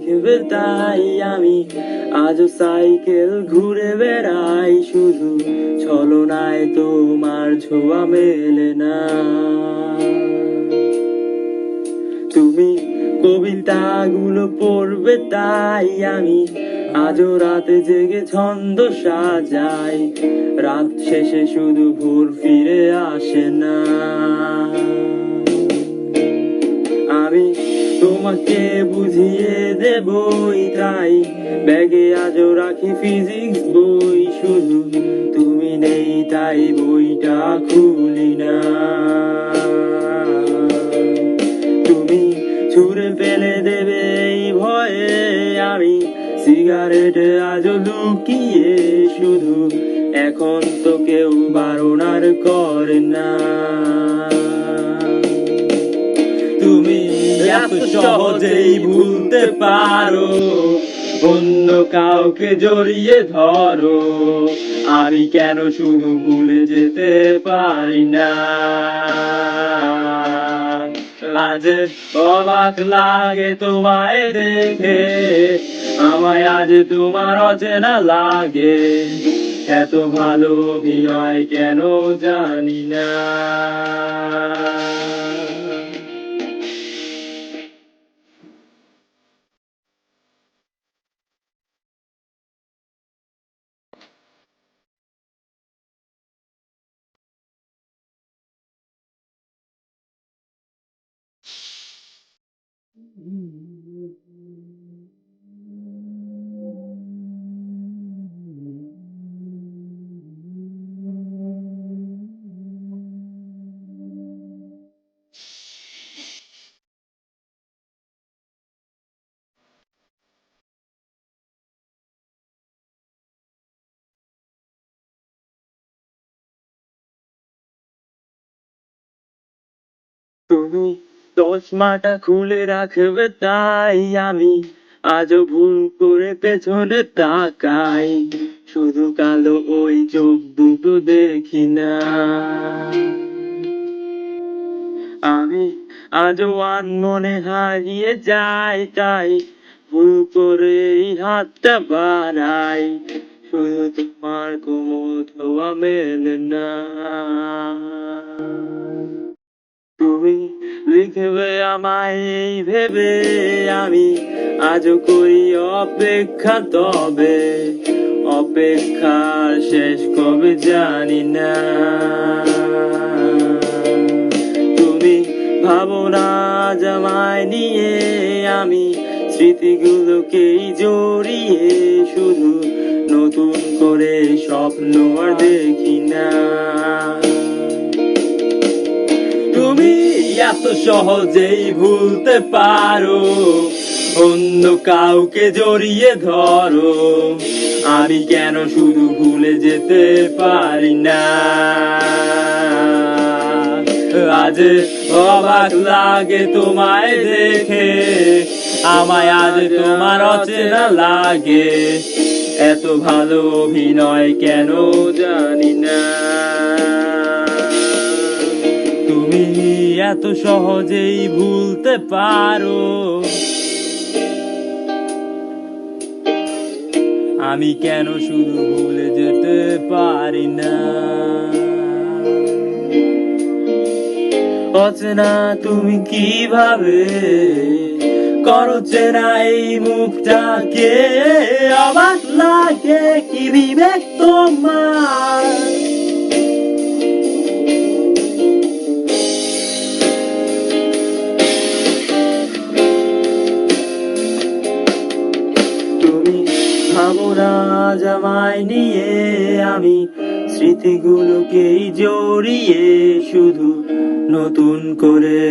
লিখবে তাই আমি। আজ সাইকেল ঘুরে বেড়াই, শুধু ছলনায় তোমার ছোঁয়া মেলে না। তুমি কবিতাগুলো পড়বে তাই আমি। আজও রাতে জেগে ছন্দ সাজাই, রাত শেষে শুধু ভোর ফিরে আসে না। তোমাকে বুঝিয়ে দেবই তাই। ব্যাগে আজও রাখি ফিজিক্স বই, শুধু তুমি নেই তাই বইটা খুলি না। তুমি ছুঁড়ে ফেলে দেবে এই ভয়ে, আমি সিগারেট আজও লুকিয়ে, শুধু এখন তো কেউ বারণার করে না। এত সহজেই ভুলতে পারো। অন্য কাউকে জড়িয়ে ধরো। আমি কেন শুধু ভুলে যেতে পারি না? আজ অবাক লাগে তোমায় দেখে। আমায় আজ তোমার অচেনা লাগে। এত ভালো অভিনয় কেন জানি না? তুমি চশমাটা খুলে রাখবে তাই আমি আজও ভুল করে পেছনে তাকাই। শুধু কালো ওই চোখ দুটো দেখি না। আমি আজও আন মনে হারিয়ে যাই তাই ভুল করে এই হাতটা বাড়াই। শুধু তোমার কোমল ছোঁয়া মেলে না। লিখবে আমায় এই ভেবে আমি আজও করি অপেক্ষা, তবে অপেক্ষার শেষ কবে জানি না। তুমি ভাবো না আজ আমায় নিয়ে আমি স্মৃতিগুলোকেই জড়িয়ে শুধু নতুন করে স্বপ্ন আর দেখি না। এত সহজেই ভুলতে পারো। অন্য কাউকে জড়িয়ে ধরো। আমি কেন শুধু ভুলে যেতে পারি না? আজ অবাক লাগে তোমায় দেখে। আমায় আজ তোমার অচেনা লাগে। এত ভালো অভিনয় কেন জানি না? এত সহজেই ভুলতে পারো। আমি কেন শুধু ভুলে যেতে পারি না? অচেনা তুমি কীভাবে করো চেনা এই মুখটাকে? অবাক লাগে কি বিবেক তোমার? জামাই নিয়ে আমি স্মৃতিগুলোকেই জড়িয়ে শুধু নতুন করে